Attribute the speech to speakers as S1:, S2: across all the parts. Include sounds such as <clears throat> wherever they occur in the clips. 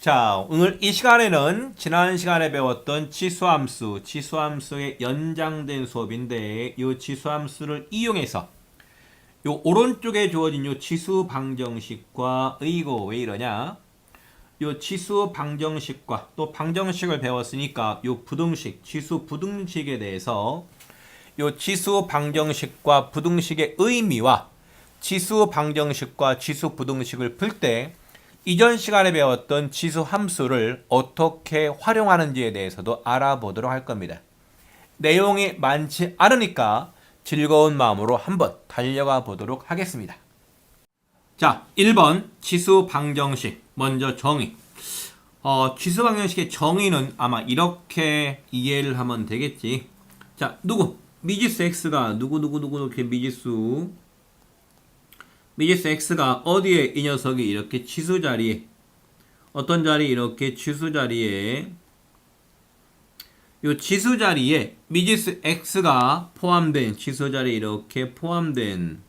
S1: 자, 오늘 이 시간에는 지난 시간에 배웠던 치수함수, 치수함수의 연장된 수업인데 이 치수함수를 이용해서 요 오른쪽에 주어진 요 치수 방정식과 이거 왜 이러냐? 요 치수 방정식과 또 방정식을 배웠으니까 요 부등식, 치수 부등식에 대해서 요 치수 방정식과 부등식의 의미와 치수 방정식과 치수 부등식을 풀때 이전 시간에 배웠던 치수 함수를 어떻게 활용하는지에 대해서도 알아보도록 할 겁니다. 내용이 많지 않으니까 즐거운 마음으로 한번 달려가 보도록 하겠습니다. 자, 1번 치수 방정식. 먼저 정의. 어, 치수 방정식의 정의는 아마 이렇게 이해를 하면 되겠지. 자, 누구? 미지수 x가 누구 누구 누구 이렇게 미지수 미지수 x가 어디에 이 녀석이 이렇게 치수 자리에 어떤 자리 이렇게 치수 자리에 요 치수 자리에 미지수 x가 포함된 치수 자리에 이렇게 포함된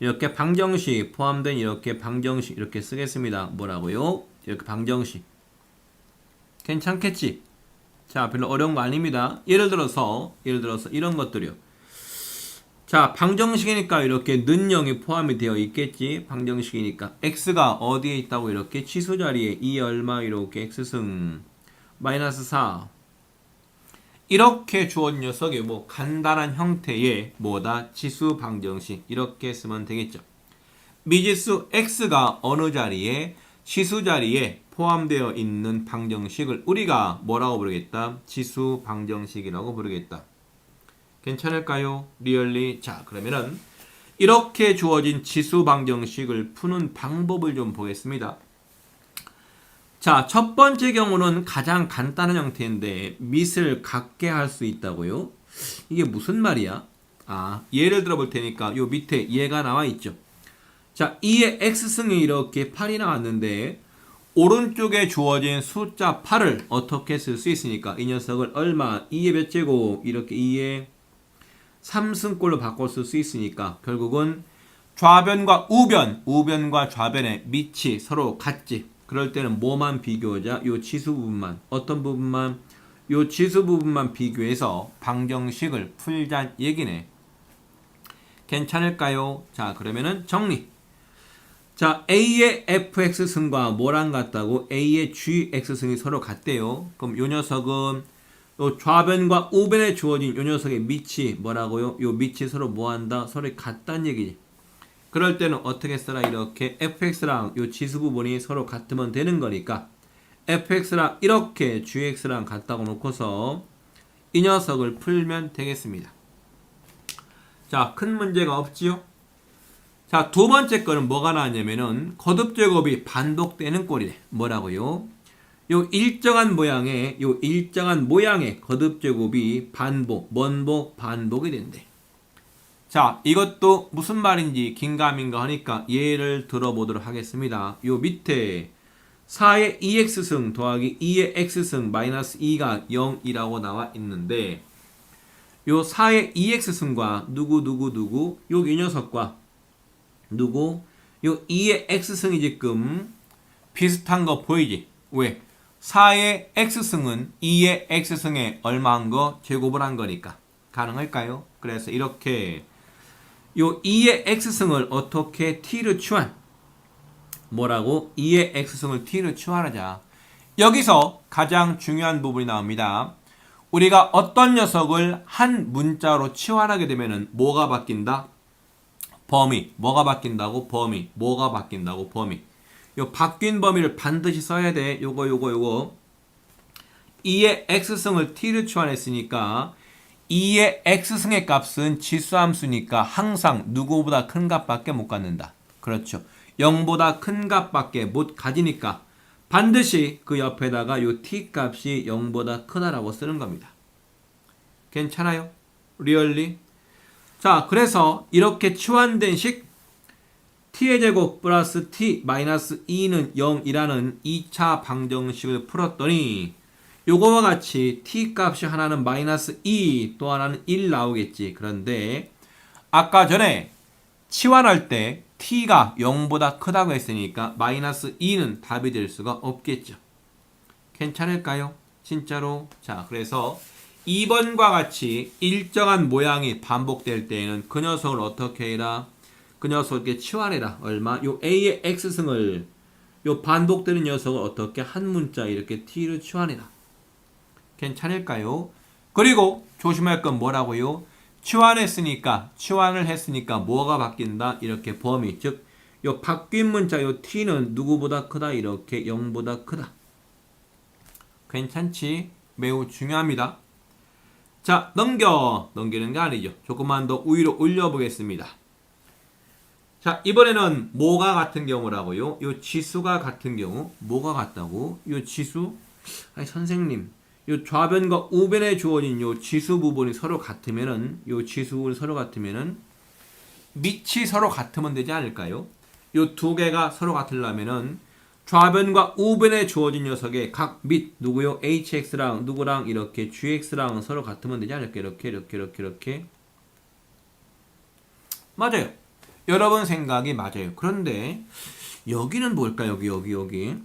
S1: 이렇게 방정식 포함된 이렇게 방정식 이렇게 쓰겠습니다. 뭐라고요? 이렇게 방정식 괜찮겠지? 자, 별로 어려운 거 아닙니다. 예를 들어서 예를 들어서 이런 것들이요. 자, 방정식이니까 이렇게 는영이 포함이 되어 있겠지. 방정식이니까 x가 어디에 있다고 이렇게 치수 자리에 이 얼마 이렇게 x승 마이너스 4 이렇게 주어진 녀석이 뭐 간단한 형태의 뭐다 치수 방정식 이렇게 쓰면 되겠죠. 미지수 x가 어느 자리에 치수 자리에 포함되어 있는 방정식을 우리가 뭐라고 부르겠다? 치수 방정식이라고 부르겠다. 괜찮을까요? 리얼리. 자, 그러면은 이렇게 주어진 치수 방정식을 푸는 방법을 좀 보겠습니다. 자, 첫 번째 경우는 가장 간단한 형태인데 밑을 같게 할 수 있다고요? 이게 무슨 말이야? 아, 예를 들어 볼 테니까 요 밑에 얘가 나와 있죠. 자, 2의 x승이 이렇게 8이 나왔는데 오른쪽에 주어진 숫자 8을 어떻게 쓸 수 있으니까 이 녀석을 얼마 2의 몇 제곱 이렇게 2의 3승꼴로 바꿔 쓸수 있으니까 결국은 좌변과 우변, 우변과 좌변의 밑이 서로 같지. 그럴 때는 뭐만 비교하자? 요 치수 부분만. 어떤 부분만? 요 치수 부분만 비교해서 방정식을 풀자는 얘기네. 괜찮을까요? 자, 그러면은 정리. 자, A의 fx 승과 뭐랑 같다고? A의 gx 승이 서로 같대요. 그럼 요 녀석은 요 좌변과 우변에 주어진 요 녀석의 밑이 뭐라고요? 요 밑이 서로 뭐한다? 서로 같다는 얘기지. 그럴 때는 어떻게 써라? 이렇게 fx랑 요 지수 부분이 서로 같으면 되는 거니까 fx랑 이렇게 gx랑 같다고 놓고서 이 녀석을 풀면 되겠습니다. 자, 큰 문제가 없지요? 자, 두 번째 거는 뭐가 나왔냐면은 거듭 제곱이 반복되는 꼴이래. 뭐라고요? 요 일정한 모양의 요 일정한 모양의 거듭 제곱이 반복, 원복, 반복이 된대. 자, 이것도 무슨 말인지 긴가민가 하니까 예를 들어보도록 하겠습니다. 요 밑에 4의 2x승 더하기 2의 x승 마이너스 2가 0이라고 나와 있는데 요 4의 2x승과 누구 누구 누구 요 이 녀석과 누구 요 2의 x승이 지금 비슷한 거 보이지? 왜? 4의 x승은 2의 x승에 얼마한 거 제곱을 한 거니까 가능할까요? 그래서 이렇게 요 2의 x승을 어떻게 t를 취한 뭐라고 2의 x승을 t를 취하자 여기서 가장 중요한 부분이 나옵니다. 우리가 어떤 녀석을 한 문자로 치환하게 되면은 뭐가 바뀐다? 범위. 뭐가 바뀐다고? 범위. 뭐가 바뀐다고? 범위. 요 바뀐 범위를 반드시 써야 돼. 요거 요거 요거. 2의 x승을 t를 취환했으니까 2의 x승의 값은 지수함수니까 항상 누구보다 큰 값밖에 못 갖는다. 그렇죠. 0보다 큰 값밖에 못 가지니까 반드시 그 옆에다가 요 t 값이 0보다 크다라고 쓰는 겁니다. 괜찮아요? 리얼리? 자, 그래서 이렇게 치환된 식 t의 제곱 플러스 t 마이너스 2는 0이라는 2차 방정식을 풀었더니 요거와 같이 t 값이 하나는 마이너스 2, 또 하나는 1 나오겠지. 그런데 아까 전에 치환할 때 t가 0보다 크다고 했으니까 마이너스 2는 답이 될 수가 없겠죠. 괜찮을까요? 진짜로? 자, 그래서 2번과 같이 일정한 모양이 반복될 때에는 그 녀석을 어떻게 해라? 그 녀석에 치환해라. 얼마? 요 a의 x승을 요 반복되는 녀석을 어떻게 한 문자 이렇게 t로 치환해라. 괜찮을까요? 그리고 조심할 건 뭐라고요? 치환했으니까 치환을 했으니까 뭐가 바뀐다? 이렇게 범위 즉 요 바뀐 문자 요 t는 누구보다 크다 이렇게 0보다 크다. 괜찮지? 매우 중요합니다. 자, 넘겨. 넘기는 게 아니죠. 조금만 더 위로 올려보겠습니다. 자, 이번에는 뭐가 같은 경우라고요? 요 지수가 같은 경우. 뭐가 같다고? 요 지수? 아니, 선생님. 요 좌변과 우변에 주어진 요 지수 부분이 서로 같으면은, 요 지수 부분이 서로 같으면은, 밑이 서로 같으면 되지 않을까요? 요 두 개가 서로 같으려면은, 좌변과 우변에 주어진 녀석의 각 밑 누구요? hx랑 누구랑 이렇게 gx랑 서로 같으면 되지 않을까? 이렇게 이렇게 이렇게 이렇게 맞아요. 여러분 생각이 맞아요. 그런데 여기는 뭘까? 여기 여기 여기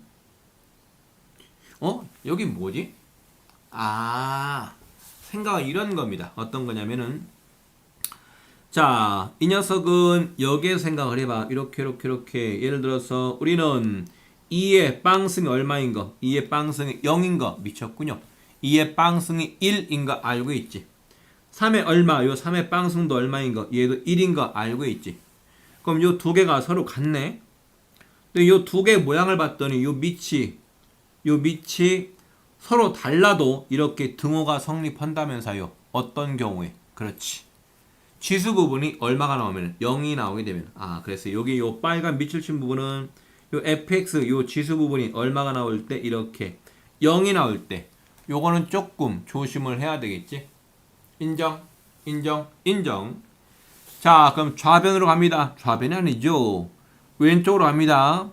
S1: 어? 여기 뭐지? 아 생각은 이런 겁니다. 어떤 거냐면은 자, 이 녀석은 여기에서 생각을 해봐. 이렇게, 이렇게, 이렇게. 예를 들어서, 우리는 2의 빵승이 얼마인 거? 2의 빵승이 0인 거 미쳤군요. 2의 빵승이 1인 거 알고 있지. 3의 얼마? 요 3의 빵승도 얼마인 거? 얘도 1인 거 알고 있지. 그럼 요 두 개가 서로 같네. 근데 요 두 개 모양을 봤더니 요 밑이 요 밑이 서로 달라도 이렇게 등호가 성립한다면서요. 어떤 경우에? 그렇지. 지수 부분이 얼마가 나오면 0이 나오게 되면 아 그래서 여기 요 빨간 밑줄 친 부분은 요 fx 요 지수 부분이 얼마가 나올 때 이렇게 0이 나올 때 요거는 조금 조심을 해야 되겠지 인정 인정 인정 자 그럼 좌변으로 갑니다 좌변이 아니죠 왼쪽으로 갑니다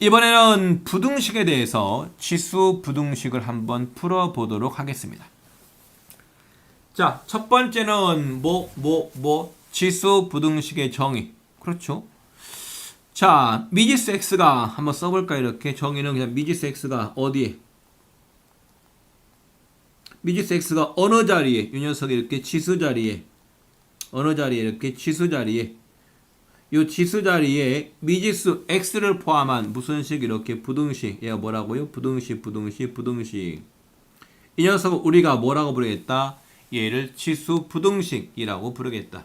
S1: 이번에는 부등식에 대해서 지수 부등식을 한번 풀어보도록 하겠습니다 자, 첫 번째는 뭐, 뭐, 뭐, 지수 부등식의 정의. 그렇죠. 자, 미지수 x가 한번 써볼까 이렇게 정의는 그냥 미지수 x가 어디에? 미지수 x가 어느 자리에? 이 녀석이 이렇게 지수 자리에 어느 자리에 이렇게 지수 자리에 이 지수 자리에 미지수 x를 포함한 무슨 식 이렇게 부등식 얘가 뭐라고요? 부등식 부등식 부등식 이 녀석을 우리가 뭐라고 부르겠다? 얘를 지수 부등식이라고 부르겠다.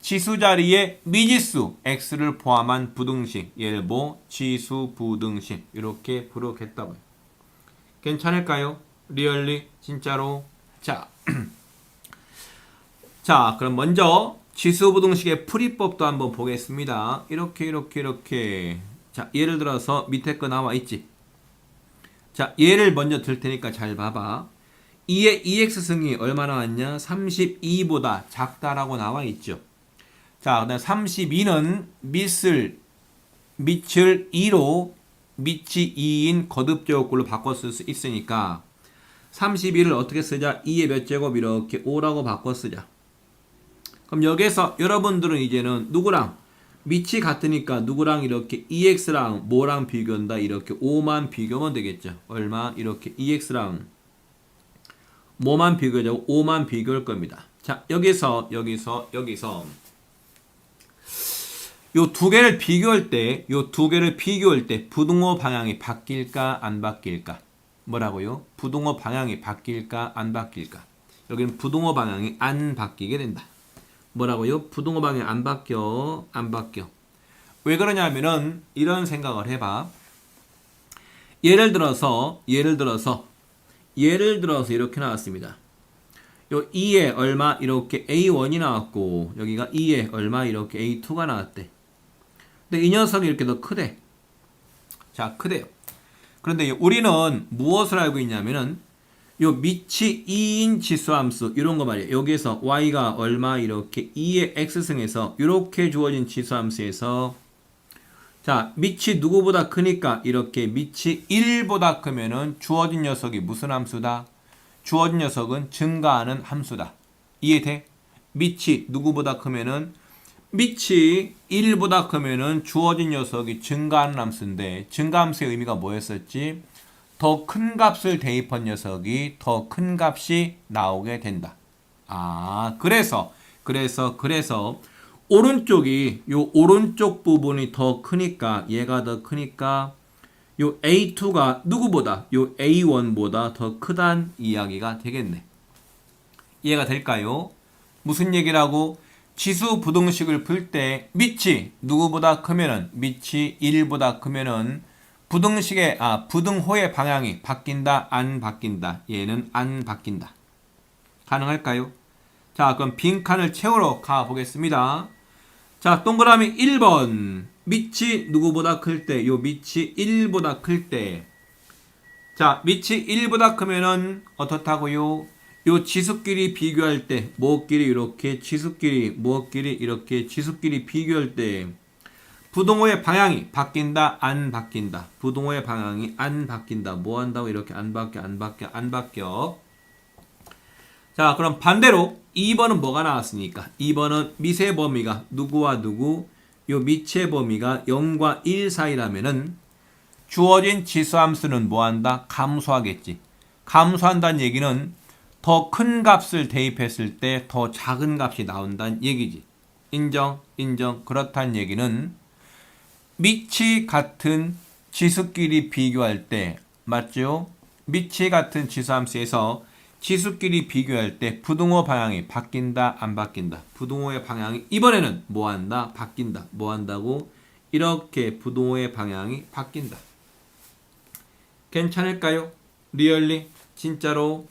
S1: 지수 자리에 미지수 x를 포함한 부등식 얘를 뭐 지수 부등식 이렇게 부르겠다고요. 괜찮을까요? 리얼리 진짜로 자, <clears throat> 자 그럼 먼저 지수 부등식의 풀이법도 한번 보겠습니다. 이렇게 이렇게 이렇게 자 예를 들어서 밑에 거 나와 있지. 자 얘를 먼저 들 테니까 잘 봐봐. 2의 2x승이 얼마 나 왔냐? 32보다 작다라고 나와 있죠. 자, 그다음 32는 밑을 밑을 2로 밑이 2인 거듭 제곱글로 바꿔 쓸 수 있으니까 32를 어떻게 쓰자? 2의 몇 제곱 이렇게 5라고 바꿔 쓰자. 그럼 여기서 여러분들은 이제는 누구랑 밑이 같으니까 누구랑 이렇게 2x랑 뭐랑 비교한다? 이렇게 5만 비교하면 되겠죠. 얼마? 이렇게 2x랑 뭐만 비교하자고 5만 비교할 겁니다. 자, 여기서 여기서 여기서 요 두 개를 비교할 때, 요 두 개를 비교할 때 부등호 방향이 바뀔까 안 바뀔까? 뭐라고요? 부등호 방향이 바뀔까 안 바뀔까? 여기는 부등호 방향이 안 바뀌게 된다. 뭐라고요? 부등호 방향이 안 바뀌어, 안 바뀌어. 왜 그러냐면은 이런 생각을 해봐. 예를 들어서, 예를 들어서 예를 들어서 이렇게 나왔습니다. 요 2에 얼마 이렇게 A1이 나왔고 여기가 2에 얼마 이렇게 A2가 나왔대. 근데 이 녀석이 이렇게 더 크대. 자, 크대요. 그런데 우리는 무엇을 알고 있냐면은 요 밑이 2인 지수함수 이런 거 말이에요. 여기에서 y가 얼마 이렇게 2의 x승에서 이렇게 주어진 지수함수에서 자, 밑이 누구보다 크니까 이렇게 밑이 1보다 크면은 주어진 녀석이 무슨 함수다? 주어진 녀석은 증가하는 함수다. 이해돼? 밑이 누구보다 크면은 밑이 1보다 크면은 주어진 녀석이 증가하는 함수인데 증가함수의 의미가 뭐였었지? 더 큰 값을 대입한 녀석이 더 큰 값이 나오게 된다. 아, 그래서 그래서 그래서 오른쪽이 요 오른쪽 부분이 더 크니까 얘가 더 크니까 요 A2가 누구보다 요 A1보다 더 크단 이야기가 되겠네. 이해가 될까요? 무슨 얘기라고? 지수 부등식을 풀 때 밑이 누구보다 크면은 밑이 1보다 크면은 부등식의 아 부등호의 방향이 바뀐다 안 바뀐다. 얘는 안 바뀐다. 가능할까요? 자 그럼 빈칸을 채우러 가 보겠습니다. 자 동그라미 1번. 밑이 누구보다 클 때 요 밑이 1보다 클 때. 자 밑이 1보다 크면은 어떻다고요? 요 지수끼리 비교할 때 뭐끼리 이렇게 지수끼리 뭐끼리 이렇게 지수끼리 비교할 때 부동호의 방향이 바뀐다 안 바뀐다. 부동호의 방향이 안 바뀐다. 뭐 한다고 이렇게 안 바뀌어 안 바뀌어 안 바뀌어. 자 그럼 반대로 2번은 뭐가 나왔습니까? 2번은 미세 범위가 누구와 누구 요 미체 범위가 0과 1 사이라면은 주어진 지수함수는 뭐한다? 감소하겠지. 감소한다는 얘기는 더 큰 값을 대입했을 때 더 작은 값이 나온다는 얘기지. 인정, 인정. 그렇다는 얘기는 밑이 같은 지수끼리 비교할 때 맞죠? 밑이 같은 지수함수에서 지수끼리 비교할 때 부등호 방향이 바뀐다 안 바뀐다. 부등호의 방향이 이번에는 뭐 한다? 바뀐다. 뭐 한다고? 이렇게 부등호의 방향이 바뀐다. 괜찮을까요? 리얼리 진짜로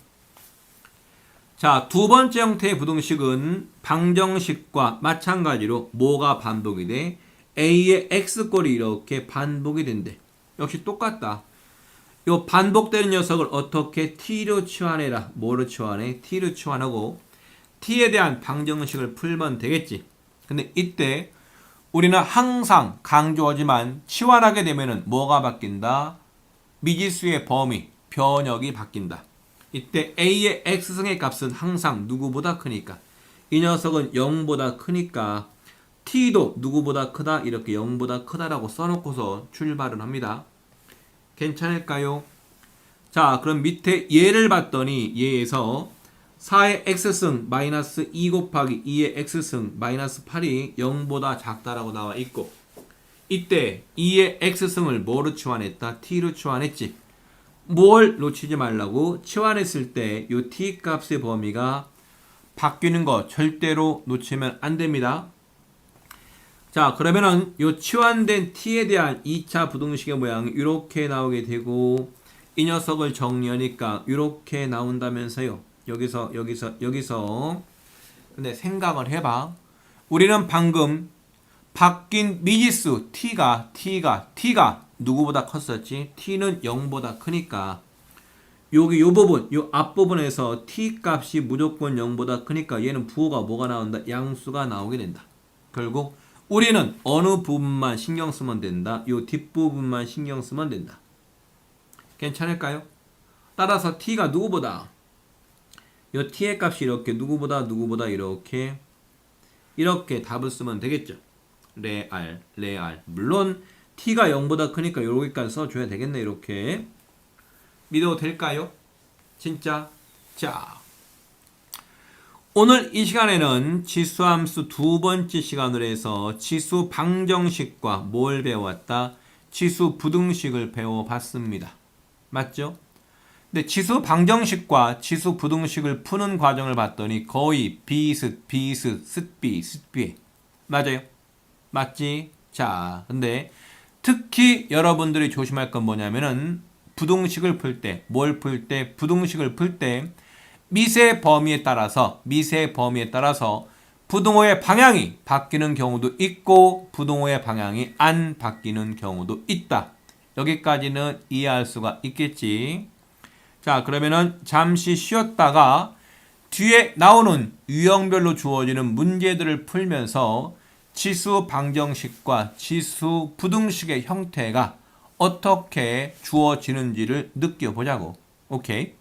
S1: 자, 두 번째 형태의 부등식은 방정식과 마찬가지로 뭐가 반복이 돼? A의 X꼴이 이렇게 반복이 된대. 역시 똑같다. 요 반복되는 녀석을 어떻게 T로 치환해라. 뭐로 치환해? T로 치환하고 T에 대한 방정식을 풀면 되겠지. 근데 이때 우리는 항상 강조하지만 치환하게 되면은 뭐가 바뀐다? 미지수의 범위, 변역이 바뀐다. 이때 a의 x승의 값은 항상 누구보다 크니까 이 녀석은 0보다 크니까 t도 누구보다 크다 이렇게 0보다 크다라고 써놓고서 출발을 합니다. 괜찮을까요? 자 그럼 밑에 얘를 봤더니 얘에서 4의 x승 마이너스 2 곱하기 2의 x승 마이너스 8이 0보다 작다라고 나와 있고 이때 2의 x승을 뭐로 치환했다? t로 치환했지. 뭘 놓치지 말라고 치환했을 때 이 t 값의 범위가 바뀌는 거 절대로 놓치면 안 됩니다. 자 그러면은 이 치환된 t에 대한 2차 부등식의 모양이 이렇게 나오게 되고 이 녀석을 정리하니까 이렇게 나온다면서요. 여기서 여기서 여기서 근데 생각을 해봐. 우리는 방금 바뀐 미지수 t가 t가 t가 누구보다 컸었지? t는 0보다 크니까 여기 요 부분, 요 앞부분에서 t 값이 무조건 0보다 크니까 얘는 부호가 뭐가 나온다? 양수가 나오게 된다. 결국 우리는 어느 부분만 신경 쓰면 된다. 요 뒷부분만 신경 쓰면 된다. 괜찮을까요? 따라서 t가 누구보다 요 t의 값이 이렇게 누구보다 누구보다 이렇게 이렇게 답을 쓰면 되겠죠. 레알, 레알. 물론 t가 0보다 크니까 여기까지 써줘야 되겠네 이렇게 믿어도 될까요? 진짜 자 오늘 이 시간에는 지수함수 두 번째 시간으로 해서 지수 방정식과 뭘 배워왔다? 지수 부등식을 배워봤습니다. 맞죠? 근데 지수 방정식과 지수 부등식을 푸는 과정을 봤더니 거의 비슷, 비슷, 습비, 습비. 맞아요? 맞지? 자, 근데 특히 여러분들이 조심할 건 뭐냐면은 부등식을 풀 때, 뭘 풀 때, 부등식을 풀 때 미세 범위에 따라서 미세 범위에 따라서 부등호의 방향이 바뀌는 경우도 있고 부등호의 방향이 안 바뀌는 경우도 있다. 여기까지는 이해할 수가 있겠지. 자, 그러면은 잠시 쉬었다가 뒤에 나오는 유형별로 주어지는 문제들을 풀면서 지수 방정식과 지수 부등식의 형태가 어떻게 주어지는지를 느껴보자고. 오케이.